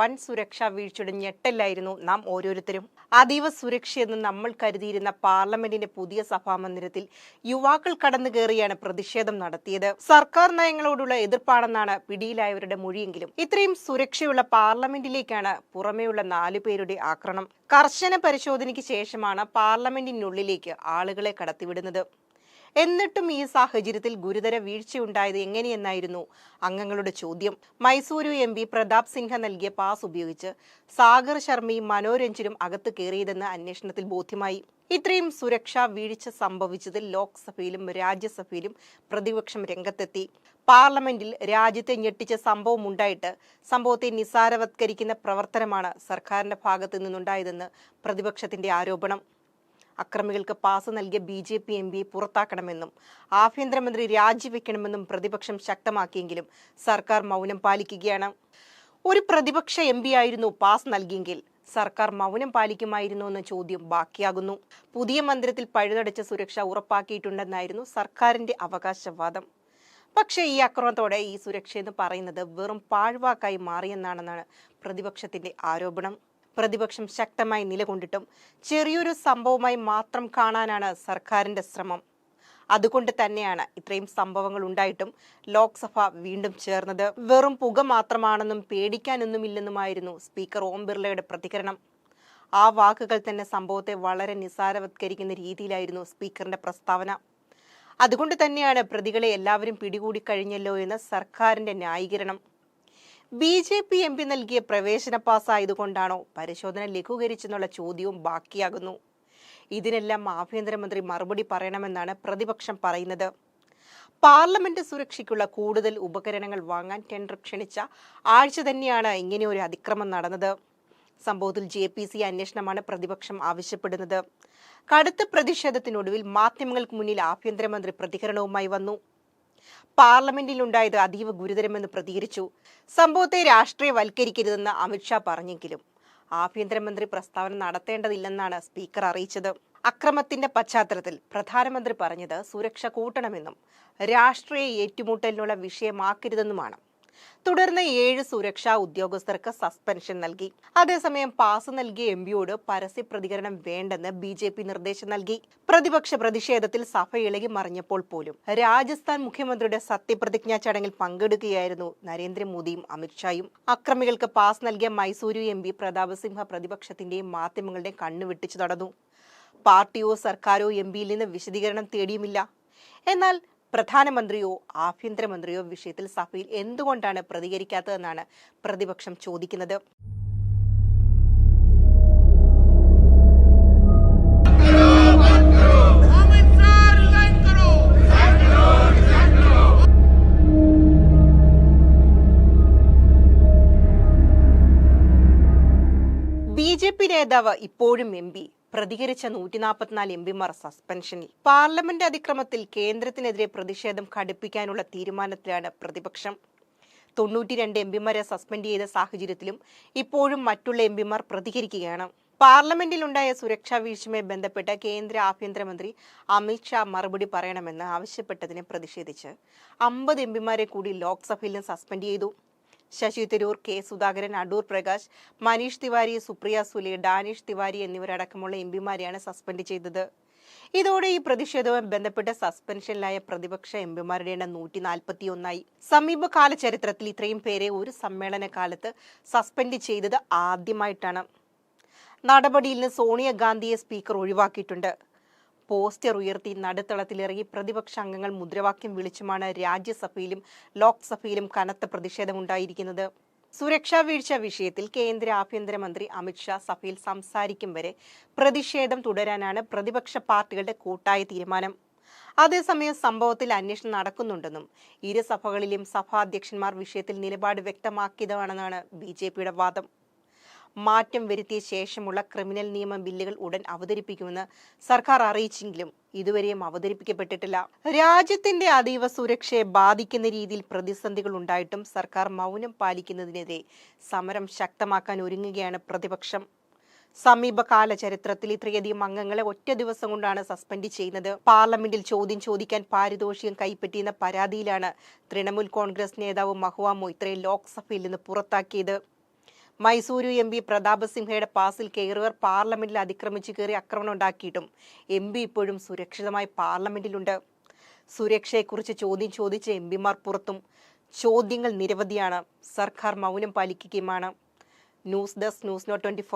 വൻ സുരക്ഷാ വീഴ്ചയുടെ ഞെട്ടലായിരുന്നു നാം ഓരോരുത്തരും. അതീവ സുരക്ഷയെന്ന് നമ്മൾ കരുതിയിരുന്ന പാർലമെന്റിന്റെ പുതിയ സഭാമന്ദിരത്തിൽ യുവാക്കൾ കടന്നു കയറിയാണ് പ്രതിഷേധം നടത്തിയത്. സർക്കാർ നയങ്ങളോടുള്ള എതിർപ്പാണെന്നാണ് പിടിയിലായവരുടെ മൊഴിയെങ്കിലും. ഇത്രയും സുരക്ഷയുള്ള പാർലമെന്റിലേക്കാണ് പുറമേയുള്ള നാലു പേരുടെ ആക്രമണം. കർശന പരിശോധനയ്ക്ക് ശേഷമാണ് പാർലമെന്റിനുള്ളിലേക്ക് ആളുകളെ കടത്തിവിടുന്നത്. എന്നിട്ടും ഈ സാഹചര്യത്തിൽ ഗുരുതര വീഴ്ചയുണ്ടായത് എങ്ങനെയെന്നായിരുന്നു അംഗങ്ങളുടെ ചോദ്യം. മൈസൂരു എം പി പ്രതാപ് സിൻഹ നൽകിയ പാസ് ഉപയോഗിച്ച് സാഗർ ശർമ്മയും മനോരഞ്ജനും അകത്ത് കയറിയതെന്ന് അന്വേഷണത്തിൽ ബോധ്യമായി. ഇത്രയും സുരക്ഷാ വീഴ്ച സംഭവിച്ചതിൽ ലോക്സഭയിലും രാജ്യസഭയിലും പ്രതിപക്ഷം രംഗത്തെത്തി. പാർലമെന്റിൽ രാജ്യത്തെ ഞെട്ടിച്ച സംഭവം ഉണ്ടായിട്ട് സംഭവത്തെ നിസാരവത്കരിക്കുന്ന പ്രവർത്തനമാണ് സർക്കാരിന്റെ ഭാഗത്തു നിന്നുണ്ടായതെന്ന് പ്രതിപക്ഷത്തിന്റെ ആരോപണം. അക്രമികൾക്ക് പാസ് നൽകിയ ബി ജെ പി എം പിയെ പുറത്താക്കണമെന്നും ആഭ്യന്തരമന്ത്രി രാജിവെക്കണമെന്നും പ്രതിപക്ഷം ശക്തമാക്കിയെങ്കിലും സർക്കാർ മൗനം പാലിക്കുകയാണ്. ഒരു പ്രതിപക്ഷ എം ആയിരുന്നു പാസ് നൽകിയെങ്കിൽ സർക്കാർ മൗനം പാലിക്കുമായിരുന്നു എന്ന ചോദ്യം ബാക്കിയാകുന്നു. പുതിയ മന്ദിരത്തിൽ പഴുതടച്ച സുരക്ഷ ഉറപ്പാക്കിയിട്ടുണ്ടെന്നായിരുന്നു സർക്കാരിന്റെ അവകാശവാദം. പക്ഷേ ഈ ആക്രമണത്തോടെ ഈ സുരക്ഷ എന്ന് പറയുന്നത് വെറും പാഴ്വാക്കായി മാറിയെന്നാണെന്നാണ് പ്രതിപക്ഷത്തിന്റെ ആരോപണം. പ്രതിപക്ഷം ശക്തമായി നിലകൊണ്ടിട്ടും ചെറിയൊരു സംഭവമായി മാത്രം കാണാനാണ് സർക്കാരിന്റെ ശ്രമം. അതുകൊണ്ട് തന്നെയാണ് ഇത്രയും സംഭവങ്ങൾ ഉണ്ടായിട്ടും ലോക്സഭ വീണ്ടും ചേർന്നത്. വെറും പുക മാത്രമാണെന്നും പേടിക്കാനൊന്നുമില്ലെന്നുമായിരുന്നു സ്പീക്കർ ഓം ബിർളയുടെ പ്രതികരണം. ആ വാക്കുകൾ തന്നെ സംഭവത്തെ വളരെ നിസാരവത്കരിക്കുന്ന രീതിയിലായിരുന്നു സ്പീക്കറിന്റെ പ്രസ്താവന. അതുകൊണ്ട് തന്നെയാണ് പ്രതികളെ എല്ലാവരും പിടികൂടി കഴിഞ്ഞല്ലോ എന്ന സർക്കാരിന്റെ ന്യായീകരണം. B J P M P നൽകിയ പ്രവേശന പാസ്സായതുകൊണ്ടാണോ പരിശോധന ലഘൂകരിച്ചെന്നുള്ള ചോദ്യവും ബാക്കിയാകുന്നു. ഇതിനെല്ലാം ആഭ്യന്തരമന്ത്രി മറുപടി പറയണമെന്നാണ് പ്രതിപക്ഷം പറയുന്നത്. പാർലമെന്റ് സുരക്ഷയ്ക്കുള്ള കൂടുതൽ ഉപകരണങ്ങൾ വാങ്ങാൻ ടെൻഡർ ക്ഷണിച്ച ആഴ്ച തന്നെയാണ് ഇങ്ങനെയൊരു അതിക്രമം നടന്നത്. സംഭവത്തിൽ ജെ പി സി അന്വേഷണമാണ് പ്രതിപക്ഷം ആവശ്യപ്പെടുന്നത്. കടുത്ത പ്രതിഷേധത്തിനൊടുവിൽ മാധ്യമങ്ങൾക്ക് മുന്നിൽ ആഭ്യന്തരമന്ത്രി പ്രതികരണവുമായി വന്നു. പാർലമെന്റിലുണ്ടായത് അതീവ ഗുരുതരമെന്ന് പ്രതികരിച്ചു. സംഭവത്തെ രാഷ്ട്രീയവൽക്കരിക്കരുതെന്ന് അമിത്ഷാ പറഞ്ഞെങ്കിലും ആഭ്യന്തരമന്ത്രി പ്രസ്താവന നടത്തേണ്ടതില്ലെന്നാണ് സ്പീക്കർ അറിയിച്ചത്. അക്രമത്തിന്റെ പശ്ചാത്തലത്തിൽ പ്രധാനമന്ത്രി പറഞ്ഞത് സുരക്ഷ കൂട്ടണമെന്നും രാഷ്ട്രീയ ഏറ്റുമുട്ടലിനുള്ള വിഷയമാക്കരുതെന്നുമാണ്. തുടർന്ന് ഏഴ് സുരക്ഷാ ഉദ്യോഗസ്ഥർക്ക് സസ്പെൻഷൻ നൽകി. അതേസമയം പാസ് നൽകിയ എം പിയോട് പരസ്യ പ്രതികരണം വേണ്ടെന്ന് ബി ജെ പി നിർദ്ദേശം നൽകി. പ്രതിപക്ഷ പ്രതിഷേധത്തിൽ സഭ ഇളകി മറിഞ്ഞപ്പോൾ പോലും രാജസ്ഥാൻ മുഖ്യമന്ത്രിയുടെ സത്യപ്രതിജ്ഞാ ചടങ്ങിൽ പങ്കെടുക്കുകയായിരുന്നു നരേന്ദ്രമോദിയും അമിത്ഷായും. അക്രമികൾക്ക് പാസ് നൽകിയ മൈസൂരു എം പി പ്രതാപ് സിംഹ പ്രതിപക്ഷത്തിന്റെയും മാധ്യമങ്ങളുടെയും കണ്ണു വെട്ടിച്ചു നടന്നു. പാർട്ടിയോ സർക്കാരോ എം പിയിൽ നിന്ന് വിശദീകരണം തേടിയുമില്ല. എന്നാൽ പ്രധാനമന്ത്രിയോ ആഭ്യന്തരമന്ത്രിയോ വിഷയത്തിൽ സഭയിൽ എന്തുകൊണ്ടാണ് പ്രതികരിക്കാത്തതെന്നാണ് പ്രതിപക്ഷം ചോദിക്കുന്നത്. ബി ജെ പി നേതാവ് ഇപ്പോഴും എം പി. പ്രതികരിച്ച നൂറ്റി നാൽപ്പത്തിനാല് എം പിമാർ സസ്പെൻഷനിൽ പാർലമെന്റ് അതിക്രമത്തിൽ കേന്ദ്രത്തിനെതിരെ പ്രതിഷേധം ഘടിപ്പിക്കാനുള്ള തീരുമാനത്തിലാണ് പ്രതിപക്ഷം. തൊണ്ണൂറ്റിരണ്ട് എം പിമാരെ സസ്പെൻഡ് ചെയ്ത സാഹചര്യത്തിലും ഇപ്പോഴും മറ്റുള്ള എം പിമാർ പ്രതികരിക്കുകയാണ്. പാർലമെന്റിലുണ്ടായ സുരക്ഷാ വീഴ്ചയുമായി ബന്ധപ്പെട്ട് കേന്ദ്ര ആഭ്യന്തരമന്ത്രി അമിത്ഷാ മറുപടി പറയണമെന്ന് ആവശ്യപ്പെട്ടതിനെ പ്രതിഷേധിച്ച് അമ്പത് എം പിമാരെ കൂടി ലോക്സഭയിൽ നിന്ന് സസ്പെൻഡ് ചെയ്തു. ശശി തരൂർ കെ സുധാകരൻ അടൂർ പ്രകാശ് മനീഷ് തിവാരി സുപ്രിയ സുലി ഡാനിഷ് തിവാരി എന്നിവരടക്കമുള്ള എം പിമാരെയാണ് സസ്പെൻഡ് ചെയ്തത്. ഇതോടെ ഈ പ്രതിഷേധവുമായി ബന്ധപ്പെട്ട് സസ്പെൻഷനിലായ പ്രതിപക്ഷ എം പിമാരുടെ എണ്ണം നൂറ്റി നാൽപ്പത്തി ഒന്നായി സമീപകാല ചരിത്രത്തിൽ ഇത്രയും പേരെ ഒരു സമ്മേളന കാലത്ത് സസ്പെൻഡ് ചെയ്തത് ആദ്യമായിട്ടാണ്. നടപടിയിൽ നിന്ന് സോണിയാഗാന്ധിയെ സ്പീക്കർ ഒഴിവാക്കിയിട്ടുണ്ട്. പോസ്റ്റർ ഉയർത്തി നടുത്തളത്തിലിറങ്ങി പ്രതിപക്ഷ അംഗങ്ങൾ മുദ്രാവാക്യം വിളിച്ചുമാണ് രാജ്യസഭയിലും ലോക്സഭയിലും കനത്ത പ്രതിഷേധമുണ്ടായിരിക്കുന്നത്. സുരക്ഷാ വീഴ്ച വിഷയത്തിൽ കേന്ദ്ര ആഭ്യന്തരമന്ത്രി അമിത്ഷാ സഭയിൽ സംസാരിക്കും വരെ പ്രതിഷേധം തുടരാനാണ് പ്രതിപക്ഷ പാർട്ടികളുടെ കൂട്ടായ തീരുമാനം. അതേസമയം സംഭവത്തിൽ അന്വേഷണം നടക്കുന്നുണ്ടെന്നും ഇരു സഭകളിലെയും സഭാധ്യക്ഷന്മാർ വിഷയത്തിൽ നിലപാട് വ്യക്തമാക്കിയതാണെന്നാണ് ബി വാദം. മാറ്റം വരുത്തിയ ശേഷമുള്ള ക്രിമിനൽ നിയമ ബില്ലുകൾ ഉടൻ അവതരിപ്പിക്കുമെന്ന് സർക്കാർ അറിയിച്ചെങ്കിലും ഇതുവരെയും അവതരിപ്പിക്കപ്പെട്ടിട്ടില്ല. രാജ്യത്തിന്റെ അതീവ സുരക്ഷയെ ബാധിക്കുന്ന രീതിയിൽ പ്രതിസന്ധികൾ ഉണ്ടായിട്ടും സർക്കാർ മൗനം പാലിക്കുന്നതിനെതിരെ സമരം ശക്തമാക്കാൻ ഒരുങ്ങുകയാണ് പ്രതിപക്ഷം. സമീപകാല ചരിത്രത്തിൽ ഇത്രയധികം അംഗങ്ങളെ ഒറ്റ ദിവസം കൊണ്ടാണ് സസ്പെൻഡ് ചെയ്യുന്നത്. പാർലമെന്റിൽ ചോദ്യം ചോദിക്കാൻ പാരിതോഷികം കൈപ്പറ്റിയെന്ന പരാതിയിലാണ് തൃണമൂൽ കോൺഗ്രസ് നേതാവ് മഹുവ മൊയ്ത്രയെ ലോക്സഭയിൽ നിന്ന് പുറത്താക്കിയത്. മൈസൂരു എം പി പ്രതാപ് സിംഹയുടെ പാസിൽ കയറിയവർ പാർലമെന്റിൽ അതിക്രമിച്ചു കയറി ആക്രമണം ഉണ്ടാക്കിയിട്ടും എം പി ഇപ്പോഴും സുരക്ഷിതമായി പാർലമെന്റിലുണ്ട്. സുരക്ഷയെക്കുറിച്ച് ചോദ്യം ചോദിച്ച എം പിമാർ പുറത്തും ചോദ്യങ്ങൾ നിരവധിയാണ്. സർക്കാർ മൗനം പാലിക്കുകയുമാണ്. News desk news note twenty